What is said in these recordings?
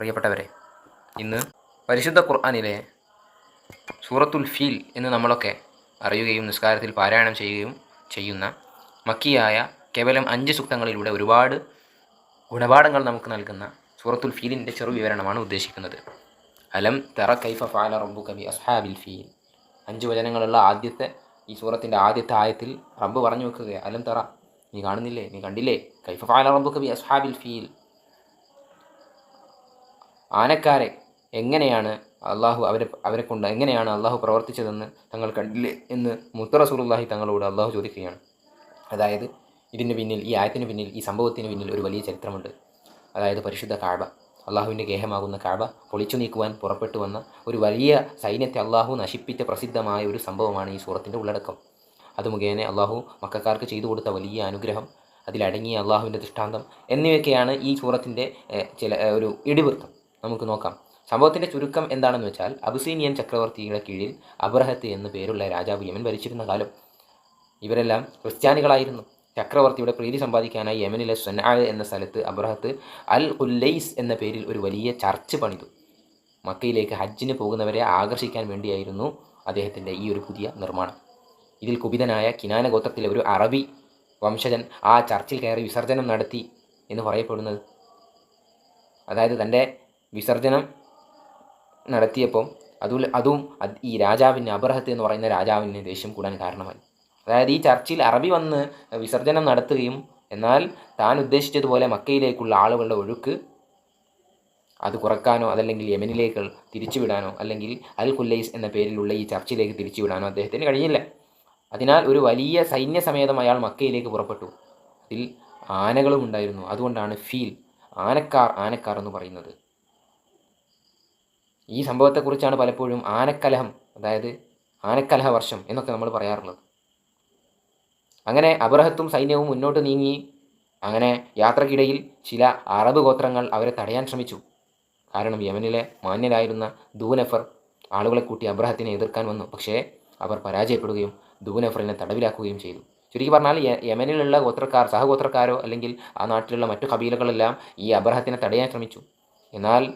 പ്രിയപ്പെട്ടവരെ ഇന്ന് പരിശുദ്ധ ഖുർആാനിലെ സൂറത്തുൽ ഫീൽ എന്ന് നമ്മളൊക്കെ അറിയുകയും നിസ്കാരത്തിൽ പാരായണം ചെയ്യുകയും ചെയ്യുന്ന മക്കിയായ കേവലം അഞ്ച് സൂക്തങ്ങളിലൂടെ ഒരുപാട് ഗുണപാഠങ്ങൾ നമുക്ക് നൽകുന്ന സൂറത്തുൽ ഫീലിന്റെ ചെറു വിവരണമാണ് ഉദ്ദേശിക്കുന്നത്. അലം തെറ കൈഫ ഫാല റബ്ബു കബി അസ്ഹാബിൽ ഫീൽ. അഞ്ച് വചനങ്ങളുള്ള ആദ്യത്തെ ഈ സൂറത്തിന്റെ ആദ്യത്തെ ആയത്തിൽ റബ്ബ് പറഞ്ഞു വെക്കുകയാണ് അലം തെറ നീ കാണുന്നില്ലേ നീ കണ്ടില്ലേ? കൈഫ ഫാല റബ്ബു കബി അസ്ഹാബിൽ ഫീൽ. ആനക്കാരെ എങ്ങനെയാണ് അള്ളാഹു അവരെ അവരെ കൊണ്ട് എങ്ങനെയാണ് അള്ളാഹു പ്രവർത്തിച്ചതെന്ന് തങ്ങൾ കണ്ടില്ലേ എന്ന് മുത്ത റസൂലുള്ളാഹി തങ്ങളോട് അള്ളാഹു ചോദിക്കുകയാണ്. അതായത് ഇതിന്റെ പിന്നിൽ ഈ ആയത്തിന് പിന്നിൽ ഈ സംഭവത്തിന് പിന്നിൽ ഒരു വലിയ ചരിത്രമുണ്ട്. അതായത് പരിശുദ്ധ കാഴ്ബ അള്ളാഹുവിന്റെ ഗേഹമാകുന്ന കാഴ്ബ പൊളിച്ചു നീക്കുവാൻ പുറപ്പെട്ടു വന്ന ഒരു വലിയ സൈന്യത്തെ അള്ളാഹു നശിപ്പിച്ച പ്രസിദ്ധമായ ഒരു സംഭവമാണ് ഈ സൂറത്തിന്റെ ഉള്ളടക്കം. അത് മുഖേന അള്ളാഹു മക്കാർക്ക് ചെയ്തു കൊടുത്ത വലിയ അനുഗ്രഹം അതിലടങ്ങിയ അള്ളാഹുവിന്റെ ദൃഷ്ടാന്തം എന്നിവയൊക്കെയാണ് ഈ സൂറത്തിന്റെ ചില ഒരു ഇടിവൃത്തം. നമുക്ക് നോക്കാം. സംഭവത്തിന്റെ ചുരുക്കം എന്താണെന്ന് വെച്ചാൽ അബുസീനിയൻ ചക്രവർത്തിയുടെ കീഴിൽ അബ്രഹത്ത് എന്നു പേരുള്ള രാജാവ് യമൻ ഭരിച്ചിരുന്ന കാലം. ഇവരെല്ലാം ക്രിസ്ത്യാനികളായിരുന്നു. ചക്രവർത്തിയുടെ പ്രീതി സമ്പാദിക്കാനായി യമനിലെ സൊനാ എന്ന സ്ഥലത്ത് അബ്രഹത്ത് അൽ ഉല്ലൈസ് എന്ന പേരിൽ ഒരു വലിയ ചർച്ച് പണിതു. മക്കയിലേക്ക് ഹജ്ജിന് പോകുന്നവരെ ആകർഷിക്കാൻ വേണ്ടിയായിരുന്നു അദ്ദേഹത്തിന്റെ ഈ ഒരു പുതിയ നിർമ്മാണം. ഇതിൽ കുപിതനായ കിനാന ഗോത്രത്തിലെ ഒരു അറബി വംശജൻ ആ ചർച്ചിൽ കയറി വിസർജനം നടത്തി എന്ന് പറയപ്പെടുന്നത്. അതായത് തന്റെ വിസർജനം നടത്തിയപ്പം അതും അതും ഈ രാജാവിന് അബ്രഹത്ത് എന്ന് പറയുന്ന രാജാവിന് ദേഷ്യം കൂടാൻ കാരണമായി. അതായത് ഈ ചർച്ചിൽ അറബി വന്ന് വിസർജനം നടത്തുകയും എന്നാൽ താൻ ഉദ്ദേശിച്ചതുപോലെ മക്കയിലേക്കുള്ള ആളുകളുടെ ഒഴുക്ക് അത് കുറക്കാനോ അതല്ലെങ്കിൽ യമനിലേക്ക് തിരിച്ചുവിടാനോ അല്ലെങ്കിൽ അൽ കുല്ലൈസ് എന്ന പേരിലുള്ള ഈ ചർച്ചിലേക്ക് തിരിച്ചുവിടാനോ അദ്ദേഹത്തിന് കഴിഞ്ഞില്ല. അതിനാൽ ഒരു വലിയ സൈന്യസമേതം അയാൾ മക്കയിലേക്ക് പുറപ്പെട്ടു. അതിൽ ആനകളും ഉണ്ടായിരുന്നു. അതുകൊണ്ടാണ് ഫീൽ ആനക്കാർ ആനക്കാർ എന്ന് പറയുന്നത്. ഈ സംഭവത്തെക്കുറിച്ചാണ് പലപ്പോഴും ആനക്കലഹം അതായത് ആനക്കലഹ വർഷം എന്നൊക്കെ നമ്മൾ പറയാറുള്ളത്. അങ്ങനെ അബ്രഹത്തും സൈന്യവും മുന്നോട്ട് നീങ്ങി അങ്ങനെ യാത്രക്കിടയിൽ ചില അറബ് ഗോത്രങ്ങൾ അവരെ തടയാൻ ശ്രമിച്ചു. കാരണം യമനിലെ മാന്യരായിരുന്ന ദൂനഫർ ആളുകളെ കൂട്ടി അബ്രഹത്തിനെ എതിർക്കാൻ വന്നു. പക്ഷേ അവർ പരാജയപ്പെടുകയും ദൂനഫറിനെ തടവിലാക്കുകയും ചെയ്തു. ചുരുക്കി പറഞ്ഞാൽ യമനിലുള്ള ഗോത്രക്കാർ സഹഗോത്രക്കാരോ അല്ലെങ്കിൽ ആ നാട്ടിലുള്ള മറ്റു കബീലകളെല്ലാം ഈ അബ്രഹത്തിനെ തടയാൻ ശ്രമിച്ചു. എന്നാൽ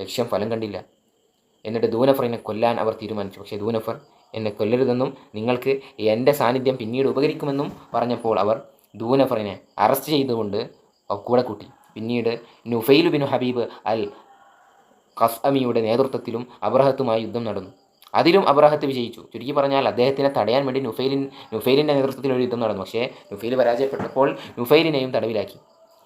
ലക്ഷ്യം ഫലം കണ്ടില്ല. എന്നിട്ട് ദൂനഫറിനെ കൊല്ലാൻ അവർ തീരുമാനിച്ചു. പക്ഷേ ദൂനഫർ എന്നെ കൊല്ലരുതെന്നും നിങ്ങൾക്ക് എന്റെ സാന്നിധ്യം പിന്നീട് ഉപകരിക്കുമെന്നും പറഞ്ഞപ്പോൾ അവർ ദൂനഫറിനെ അറസ്റ്റ് ചെയ്തുകൊണ്ട് കൂടെ കൂട്ടി. പിന്നീട് നുഫൈലു ബിൻ ഹബീബ് അൽ ഖസ്അമിയുടെ നേതൃത്വത്തിലും അബ്രഹത്തുമായി യുദ്ധം നടന്നു. അതിലും അബ്രഹത്ത് വിജയിച്ചു. ചുരുക്കി പറഞ്ഞാൽ അദ്ദേഹത്തിനെ തടയാൻ വേണ്ടി നുഫൈലിൻ നുഫൈലിന്റെ നേതൃത്വത്തിൽ ഒരു യുദ്ധം നടന്നു. പക്ഷേ നുഫൈൽ പരാജയപ്പെട്ടപ്പോൾ നുഫൈലിനെയും തടവിലാക്കി.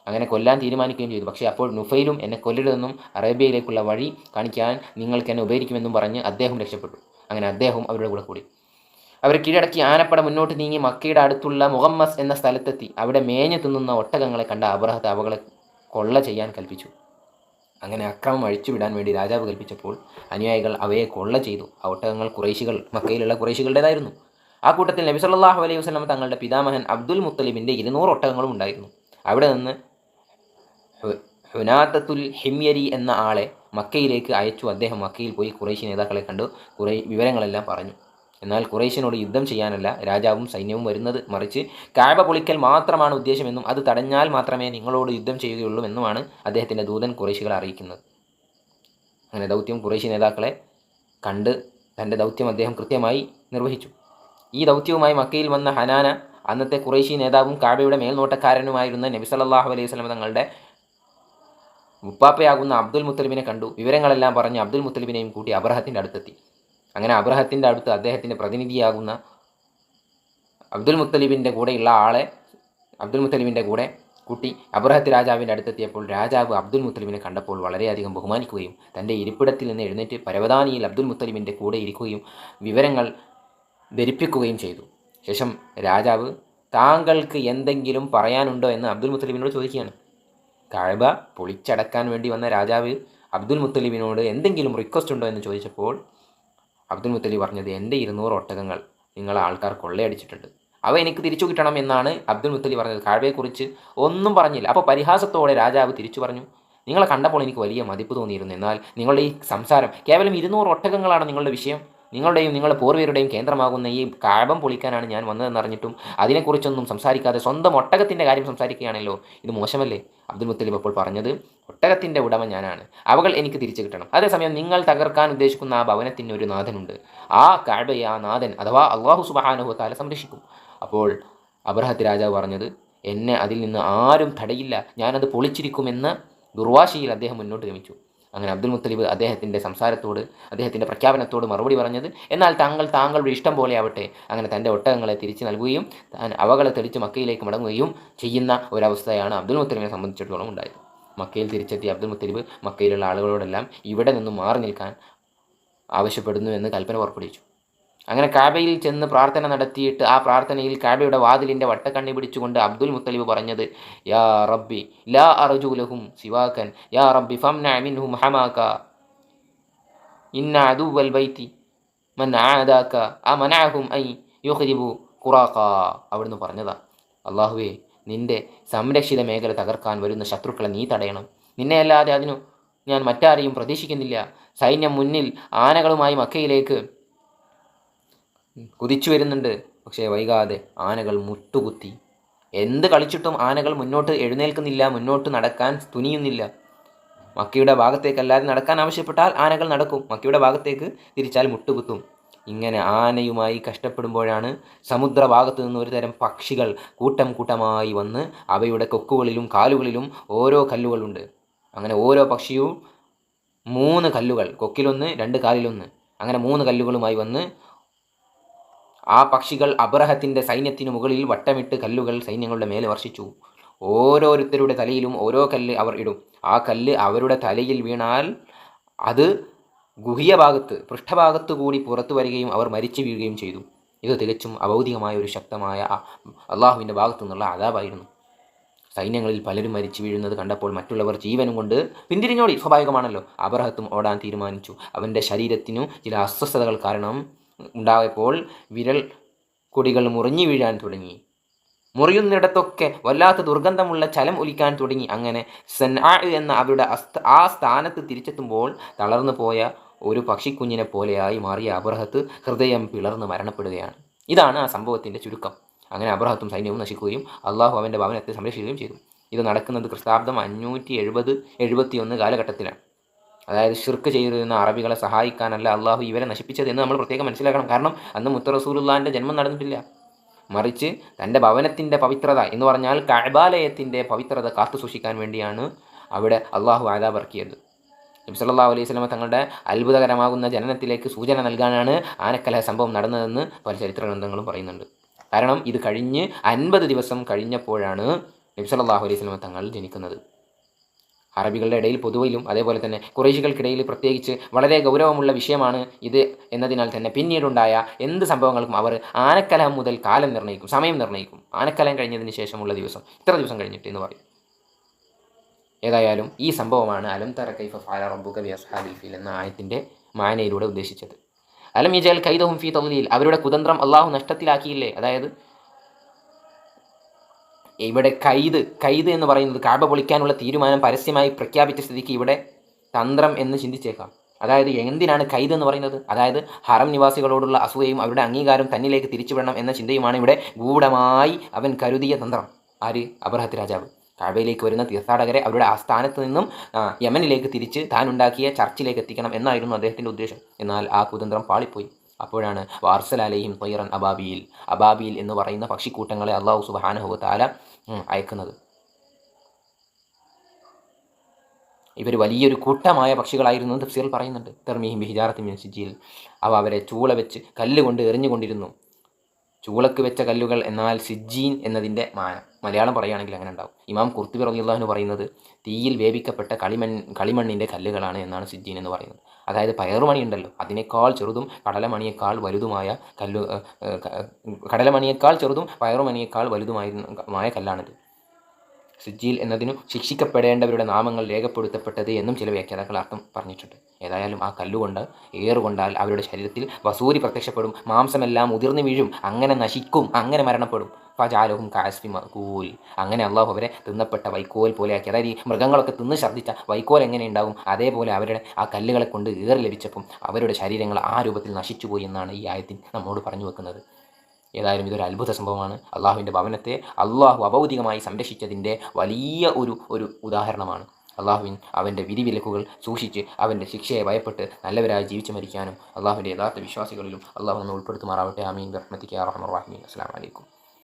അങ്ങനെ കൊല്ലാൻ തീരുമാനിക്കുകയും ചെയ്തു. പക്ഷേ അപ്പോൾ നുഫൈലും എന്നെ കൊല്ലരുതെന്നും അറേബ്യയിലേക്കുള്ള വഴി കാണിക്കാൻ നിങ്ങൾക്ക് എന്നെ ഉപകരിക്കുമെന്നും പറഞ്ഞ് അദ്ദേഹം രക്ഷപ്പെട്ടു. അങ്ങനെ അദ്ദേഹം അവരുടെ കൂടെ കൂടി. അവർ കീഴടക്കി ആനപ്പട മുന്നോട്ട് നീങ്ങി മക്കയുടെ അടുത്തുള്ള മുഹമ്മസ് എന്ന സ്ഥലത്തെത്തി. അവിടെ മേഞ്ഞു തിന്നുന്ന ഒട്ടകങ്ങളെ കണ്ട അബ്രഹത്ത് അവകളെ കൊള്ള ചെയ്യാൻ കൽപ്പിച്ചു. അങ്ങനെ അക്രമം അഴിച്ചുവിടാൻ വേണ്ടി രാജാവ് കൽപ്പിച്ചപ്പോൾ അനുയായികൾ അവയെ കൊള്ള ചെയ്തു. ആ ഒട്ടകങ്ങൾ കുറേശികൾ മക്കയിലുള്ള കുറേശികളുടേതായിരുന്നു. ആ കൂട്ടത്തിൽ നബി സല്ലല്ലാഹു അലൈഹി വസല്ലം തങ്ങളുടെ പിതാമഹൻ അബ്ദുൽ മുത്തലിബിന്റെ ഇരുന്നൂറ് ഒട്ടകങ്ങളും ഉണ്ടായിരുന്നു. അവിടെ നിന്ന് ഹുനാത്തത്തുൽ ഹിമ്യരി എന്ന ആളെ മക്കയിലേക്ക് അയച്ചു. അദ്ദേഹം മക്കയിൽ പോയി കുറേശി നേതാക്കളെ കണ്ട്. കുറേ വിവരങ്ങളെല്ലാം പറഞ്ഞു. എന്നാൽ കുറേശിനോട് യുദ്ധം ചെയ്യാനല്ല രാജാവും സൈന്യവും വരുന്നത് മറിച്ച് കാഴ്ബ പൊളിക്കൽ മാത്രമാണ് ഉദ്ദേശമെന്നും അത് തടഞ്ഞാൽ മാത്രമേ നിങ്ങളോട് യുദ്ധം ചെയ്യുകയുള്ളൂ എന്നുമാണ് അദ്ദേഹത്തിന്റെ ദൂതൻ കുറേശികളെ അറിയിക്കുന്നത്. അങ്ങനെ ദൗത്യം കുറേശി നേതാക്കളെ കണ്ട് തന്റെ ദൗത്യം അദ്ദേഹം കൃത്യമായി നിർവഹിച്ചു. ഈ ദൗത്യവുമായി മക്കയിൽ വന്ന ഹനാന അന്നത്തെ കുറേശി നേതാവും കാബയുടെ മേൽനോട്ടക്കാരനുമായിരുന്ന നബി സല്ലല്ലാഹു അലൈഹി സ്വലം തങ്ങളുടെ ഉപ്പാപ്പയാകുന്ന അബ്ദുൽ മുത്തലിബിനെ കണ്ടു. വിവരങ്ങളെല്ലാം പറഞ്ഞ് അബ്ദുൽ മുത്തലിബിനെയും കൂട്ടി അബ്രഹത്തിന്റെ അടുത്തെത്തി. അങ്ങനെ അബ്രഹത്തിന്റെ അടുത്ത് അദ്ദേഹത്തിന്റെ പ്രതിനിധിയാകുന്ന അബ്ദുൽ മുത്തലിബിന്റെ കൂടെയുള്ള ആളെ അബ്ദുൽ മുത്തലിബിന്റെ കൂടെ കൂട്ടി അബ്രഹത്ത് രാജാവിന്റെ അടുത്തെത്തിയപ്പോൾ രാജാവ് അബ്ദുൽ മുത്തലിബിനെ കണ്ടപ്പോൾ വളരെയധികം ബഹുമാനിക്കുകയും തന്റെ ഇരിപ്പിടത്തിൽ നിന്ന് എഴുന്നേറ്റ് പരവതാനിയിൽ അബ്ദുൽ മുത്തലിബിന്റെ കൂടെ ഇരിക്കുകയും വിവരങ്ങൾ ധരിപ്പിക്കുകയും ചെയ്തു. ശേഷം രാജാവ് താങ്കൾക്ക് എന്തെങ്കിലും പറയാനുണ്ടോ എന്ന് അബ്ദുൽ മുത്തലിബിനോട് ചോദിക്കുകയാണ്. കഴബ പൊളിച്ചടക്കാൻ വേണ്ടി വന്ന രാജാവ് അബ്ദുൽ മുത്തലിബിനോട് എന്തെങ്കിലും റിക്വസ്റ്റ് ഉണ്ടോ എന്ന് ചോദിച്ചപ്പോൾ അബ്ദുൽ മുത്തലിബ് പറഞ്ഞത് എന്റെ ഇരുന്നൂറ് ഒട്ടകങ്ങൾ നിങ്ങളെ ആൾക്കാർ കൊള്ളയടിച്ചിട്ടുണ്ട്. അവ എനിക്ക് തിരിച്ചു കിട്ടണം എന്നാണ് അബ്ദുൽ മുത്തലിബ് പറഞ്ഞത്. കാഴ്വയെക്കുറിച്ച് ഒന്നും പറഞ്ഞില്ല. അപ്പോൾ പരിഹാസത്തോടെ രാജാവ് തിരിച്ചു പറഞ്ഞു നിങ്ങളെ കണ്ടപ്പോൾ എനിക്ക് വലിയ മതിപ്പ് തോന്നിയിരുന്നു. എന്നാൽ നിങ്ങളുടെ ഈ സംസാരം കേവലം ഇരുന്നൂറ് ഒട്ടകങ്ങളാണ് നിങ്ങളുടെ വിഷയം. നിങ്ങളുടെയും നിങ്ങളുടെ പൂർവീരുടെയും കേന്ദ്രമാകുന്ന ഈ കാബം പൊളിക്കാനാണ് ഞാൻ വന്നതെന്ന് അറിഞ്ഞിട്ടും അതിനെക്കുറിച്ചൊന്നും സംസാരിക്കാതെ സ്വന്തം ഒട്ടകത്തിന്റെ കാര്യം സംസാരിക്കുകയാണല്ലോ? ഇത് മോശമല്ലേ? അബ്ദുൽ മുത്തലിബ് അപ്പോൾ പറഞ്ഞത് ഒട്ടകത്തിന്റെ ഉടമ ഞാനാണ്. അവകൾ എനിക്ക് തിരിച്ചു കിട്ടണം. അതേസമയം നിങ്ങൾ തകർക്കാൻ ഉദ്ദേശിക്കുന്ന ആ ഭവനത്തിന് ഒരു നാഥനുണ്ട്. ആ കാഴ്ബയെ ആ നാഥൻ അഥവാ അള്ളാഹു സുബാനുഭവത്താല താല സംരക്ഷിക്കും. അപ്പോൾ അബ്രഹത്ത് രാജാവ് പറഞ്ഞത് എന്നെ അതിൽ നിന്ന് ആരും തടയില്ല. ഞാനത് പൊളിച്ചിരിക്കുമെന്ന് ദുർവാശിയിൽ അദ്ദേഹം മുന്നോട്ട് ഗമിച്ചു. അങ്ങനെ അബ്ദുൽ മുത്തലിബ് അദ്ദേഹത്തിന്റെ സംസാരത്തോട് അദ്ദേഹത്തിന്റെ പ്രഖ്യാപനത്തോട് മറുപടി പറഞ്ഞത് എന്നാൽ താങ്കൾ താങ്കളുടെ ഇഷ്ടം പോലെ ആവട്ടെ അങ്ങനെ തന്റെ ഒട്ടകങ്ങളെ തിരിച്ചു നൽകുകയും താൻ അവകളെ തെളിച്ച് മക്കയിലേക്ക് മടങ്ങുകയും ചെയ്യുന്ന ഒരവസ്ഥയാണ് അബ്ദുൽ മുത്തലിബിനെ സംബന്ധിച്ചിടത്തോളം ഉണ്ടായത്. മക്കയിൽ തിരിച്ചെത്തിയ അബ്ദുൽ മുത്തലിബ് മക്കയിലുള്ള ആളുകളോടെല്ലാം ഇവിടെ നിന്നും മാറി നിൽക്കാൻ ആവശ്യപ്പെടുന്നു എന്ന് കൽപ്പന പുറപ്പെടുവിച്ചു. അങ്ങനെ കാബയിൽ ചെന്ന് പ്രാർത്ഥന നടത്തിയിട്ട് ആ പ്രാർത്ഥനയിൽ കാബയുടെ വാതിലിന്റെ വട്ടക്കണ്ണി പിടിച്ചുകൊണ്ട് അബ്ദുൽ മുത്തലിബ് പറഞ്ഞത് യാ റബ്ബി ലാ അർജുലഹും സിവാക്കൻ യാ റബ്ബി ഫം നാമിൻഹു ഹമാക ഇന്ന അദുവൽ ബൈത്തി മൻ ആദാക്ക ആ മനാഹും ഐ യുഹരിബു ഖുറാഖ അവിടുന്ന് പറഞ്ഞതാ. അള്ളാഹുവേ നിന്റെ സംരക്ഷിത മേഖല തകർക്കാൻ വരുന്ന ശത്രുക്കളെ നീ തടയണം. നിന്നെയല്ലാതെ അതിനു ഞാൻ മറ്റാരെയും പ്രതീക്ഷിക്കുന്നില്ല. സൈന്യം മുന്നിൽ ആനകളുമായി മക്കയിലേക്ക് കുതിച്ചു വരുന്നുണ്ട്. പക്ഷേ വൈകാതെ ആനകൾ മുട്ടുകുത്തി. എന്ത് കളിച്ചിട്ടും ആനകൾ മുന്നോട്ട് എഴുന്നേൽക്കുന്നില്ല മുന്നോട്ട് നടക്കാൻ തുനിയുന്നില്ല. മക്കിയുടെ ഭാഗത്തേക്കല്ലാതെ നടക്കാൻ ആവശ്യപ്പെട്ടാൽ ആനകൾ നടക്കും. മക്കിയുടെ ഭാഗത്തേക്ക് തിരിച്ചാൽ മുട്ടുകുത്തും. ഇങ്ങനെ ആനയുമായി കഷ്ടപ്പെടുമ്പോഴാണ് സമുദ്രഭാഗത്തു നിന്ന് ഒരു തരം പക്ഷികൾ കൂട്ടം കൂട്ടമായി വന്ന് അവയുടെ കൊക്കുകളിലും കാലുകളിലും ഓരോ കല്ലുകളുണ്ട്. അങ്ങനെ ഓരോ പക്ഷിയും മൂന്ന് കല്ലുകൾ കൊക്കിലൊന്ന് രണ്ട് കാലിലൊന്ന്. അങ്ങനെ മൂന്ന് കല്ലുകളുമായി വന്ന് ആ പക്ഷികൾ അബ്രഹത്തിന്റെ സൈന്യത്തിനു മുകളിൽ വട്ടമിട്ട് കല്ലുകൾ സൈന്യങ്ങളുടെ മേലെ വർഷിച്ചു. ഓരോരുത്തരുടെ തലയിലും ഓരോ കല്ല് അവർ ഇടും. ആ കല്ല് അവരുടെ തലയിൽ വീണാൽ അത് ഗുഹ്യ ഭാഗത്ത് പൃഷ്ഠഭാഗത്ത് കൂടി പുറത്തു വരികയും അവർ മരിച്ചു വീഴുകയും ചെയ്തു. ഇത് തികച്ചും അബൗദികമായ ഒരു ശക്തമായ അള്ളാഹുവിന്റെ ഭാഗത്തു നിന്നുള്ള അതാപായിരുന്നു സൈന്യങ്ങളിൽ പലരും മരിച്ചു വീഴുന്നത് കണ്ടപ്പോൾ മറ്റുള്ളവർ ജീവനും കൊണ്ട് പിന്തിരിഞ്ഞോടി. സ്വാഭാവികമാണല്ലോ. അബ്രഹത്തും ഓടാൻ തീരുമാനിച്ചു. അവന്റെ ശരീരത്തിനു ചില അസ്വസ്ഥതകൾ കാരണം ഉണ്ടായപ്പോൾ വിരൽ കൊടികൾ മുറിഞ്ഞു വീഴാൻ തുടങ്ങി. മുറിയുന്നിടത്തൊക്കെ വല്ലാത്ത ദുർഗന്ധമുള്ള ചലം ഒലിക്കാൻ തുടങ്ങി. അങ്ങനെ സെൻആ എന്ന അവരുടെ ആ സ്ഥാനത്ത് തിരിച്ചെത്തുമ്പോൾ തളർന്നു പോയ ഒരു പക്ഷിക്കുഞ്ഞിനെ പോലെയായി മാറിയ അബ്രഹത്ത് ഹൃദയം പിളർന്ന് മരണപ്പെടുകയാണ്. ഇതാണ് ആ സംഭവത്തിന്റെ ചുരുക്കം. അങ്ങനെ അബ്രഹത്തും സൈന്യവും നശിക്കുകയും അള്ളാഹു അവന്റെ ഭവനത്തെ സംരക്ഷിക്കുകയും ചെയ്തു. ഇത് നടക്കുന്നത് ക്രിസ്താബ്ദം അഞ്ഞൂറ്റി എഴുപത് എഴുപത്തിയൊന്ന് കാലഘട്ടത്തിലാണ്. അതായത് ഷിർക്ക് ചെയ്തിരുന്ന അറബികളെ സഹായിക്കാനല്ല അള്ളാഹു ഇവരെ നശിപ്പിച്ചത് എന്ന് നമ്മൾ പ്രത്യേകം മനസ്സിലാക്കണം. കാരണം അന്ന് മുത്തറസൂലുല്ലാന്റെ ജന്മം നടന്നിട്ടില്ല. മറിച്ച് തന്റെ ഭവനത്തിന്റെ പവിത്രത എന്ന് പറഞ്ഞാൽ കഅബാലയത്തിന്റെ പവിത്രത കാത്തു സൂക്ഷിക്കാൻ വേണ്ടിയാണ് അവിടെ അള്ളാഹു ആദാബ് ഇറക്കിയത് നബി സല്ലല്ലാഹു അലൈഹി സ്വലമ തങ്ങളുടെ അത്ഭുതകരമാകുന്ന ജനനത്തിലേക്ക് സൂചന നൽകാനാണ് ആനക്കലഹ സംഭവം നടന്നതെന്ന് പല ചരിത്ര ഗ്രന്ഥങ്ങളും പറയുന്നുണ്ട്. കാരണം ഇത് കഴിഞ്ഞ് അൻപത് ദിവസം കഴിഞ്ഞപ്പോഴാണ് നബി സല്ലല്ലാഹു അലൈഹി സ്വലമ തങ്ങൾ ജനിക്കുന്നത്. അറബികളുടെ ഇടയിൽ പൊതുവിലും അതേപോലെ തന്നെ കുറേശികൾക്കിടയിൽ പ്രത്യേകിച്ച് വളരെ ഗൗരവമുള്ള വിഷയമാണ് ഇത് എന്നതിനാൽ തന്നെ പിന്നീടുണ്ടായ എന്ത് സംഭവങ്ങൾക്കും അവർ ആനക്കലഹം മുതൽ കാലം നിർണയിക്കും സമയം നിർണയിക്കും ആനക്കലം കഴിഞ്ഞതിന് ശേഷമുള്ള ദിവസം ഇത്ര ദിവസം കഴിഞ്ഞിട്ട് എന്ന് പറയും. ഏതായാലും ഈ സംഭവമാണ് അലം തറ കൈഫ ഫാല റബ്ബുക ബി ഫീൽ എന്ന ആയത്തിന്റെ മായനയിലൂടെ ഉദ്ദേശിച്ചത്. അലം ഇജൽ കൈദഹും ഫീ തൗലിയിൽ അവരുടെ കുതന്ത്രം അള്ളാഹു നഷ്ടത്തിലാക്കിയില്ലേ? അതായത് ഇവിടെ കൈത് കൈത് എന്ന് പറയുന്നത് കാബ പൊളിക്കാനുള്ള തീരുമാനം പരസ്യമായി പ്രഖ്യാപിച്ച സ്ഥിതിക്ക് ഇവിടെ തന്ത്രം എന്ന് ചിന്തിച്ചേക്കാം. അതായത് എന്തിനാണ് കൈത് എന്ന് പറയുന്നത്? അതായത് ഹറം നിവാസികളോടുള്ള അസൂയയും അവരുടെ അംഗീകാരം തന്നിലേക്ക് തിരിച്ചുവിടണം എന്ന ചിന്തയുമാണ് ഇവിടെ ഗൂഢമായി അവൻ കരുതിയ തന്ത്രം. ആര്? അബ്രഹത്ത് രാജാവ്. കാബയിലേക്ക് വരുന്ന തീർത്ഥാടകരെ അവരുടെ ആസ്ഥാനത്ത് നിന്നും യമനിലേക്ക് തിരിച്ച് താൻ ഉണ്ടാക്കിയ ചർച്ചിലേക്ക് എത്തിക്കണം എന്നായിരുന്നു അദ്ദേഹത്തിന്റെ ഉദ്ദേശം. എന്നാൽ ആ കുതന്ത്രം പാളിപ്പോയി. അപ്പോഴാണ് വാർസലാലയും തൊയ്റൻ അബാബിയിൽ അബാബിയിൽ എന്ന് പറയുന്ന പക്ഷിക്കൂട്ടങ്ങളെ അള്ളാഹു സുബാനഹു താല അയക്കുന്നത്. ഇവർ വലിയൊരു കൂട്ടമായ പക്ഷികളായിരുന്നു തഫ്സീൽ പറയുന്നുണ്ട്. തെർമീഹിം ബിഹിജാറത്തി സിജിയിൽ അവ അവരെ ചൂള വെച്ച് കല്ലുകൊണ്ട് എറിഞ്ഞുകൊണ്ടിരുന്നു. ചൂളക്ക് വെച്ച കല്ലുകൾ എന്നാൽ സിജീൻ എന്നതിന്റെ മാനം. മലയാളം പറയുകയാണെങ്കിൽ അങ്ങനെ ഉണ്ടാവും. ഇമാം കുർത്തുബി എന്ന് പറയുന്നത് തീയിൽ വേവിക്കപ്പെട്ട കളിമൺ കളിമണ്ണിന്റെ കല്ലുകളാണ് എന്നാണ് സിജീൻ എന്ന് പറയുന്നത്. അതായത് പയറുമണി ഉണ്ടല്ലോ അതിനേക്കാൾ ചെറുതും കടലമണിയേക്കാൾ വലുതുമായ കല്ലു കടലമണിയേക്കാൾ ചെറുതും പയറുമണിയേക്കാൾ വലുതുമായ കല്ലാണിത്. സിജീൽ എന്നതിനു ശിക്ഷിക്കപ്പെടേണ്ടവരുടെ നാമങ്ങൾ രേഖപ്പെടുത്തപ്പെട്ടത് എന്നും ചില വ്യാഖ്യാതാക്കൾ അർത്ഥം പറഞ്ഞിട്ടുണ്ട്. ഏതായാലും ആ കല്ലുകൊണ്ട് ഏറുകൊണ്ടാൽ അവരുടെ ശരീരത്തിൽ വസൂരി പ്രത്യക്ഷപ്പെടും മാംസമെല്ലാം ഉതിർന്നു വീഴും അങ്ങനെ നശിക്കും അങ്ങനെ മരണപ്പെടും. ഫജാലഹും കാസ്ഫി മകൂൽ അങ്ങനെ അള്ളാഹു അവരെ തിന്നപ്പെട്ട വൈക്കോൽ പോലെയാക്കി അതായത് ഈ മൃഗങ്ങളൊക്കെ തിന്ന് ഛർദ്ദിച്ച വൈക്കോൽ എങ്ങനെ ഉണ്ടാവും അതേപോലെ അവരുടെ ആ കല്ലുകളെ കൊണ്ട് ഏറി ലഭിച്ചപ്പം അവരുടെ ശരീരങ്ങൾ ആ രൂപത്തിൽ നശിച്ചുപോയി എന്നാണ് ഈ ആയത്തിൽ നമ്മോട് പറഞ്ഞു വെക്കുന്നത്. ഏതായാലും ഇതൊരു അത്ഭുത സംഭവമാണ്. അള്ളാഹുവിന്റെ ഭവനത്തെ അള്ളാഹു അഭൗതികമായി സംരക്ഷിച്ചതിന്റെ വലിയ ഒരു ഒരു ഉദാഹരണമാണ്. അള്ളാഹുവിൻ അവന്റെ വിധിവിലക്കുകൾ സൂക്ഷിച്ച് അവന്റെ ശിക്ഷയെ ഭയപ്പെട്ട് നല്ലവരായി ജീവിച്ചു മരിക്കാനും അള്ളാഹുവിന്റെ യഥാർത്ഥ വിശ്വാസികളിലും അള്ളാഹു നമ്മെ ഉൾപ്പെടുത്തുമാറാവട്ടെ. ആമീൻ. റഹ്മത്തിക്ക് റഹ്മർ റഹീം അസ്സാം വലൈക്കും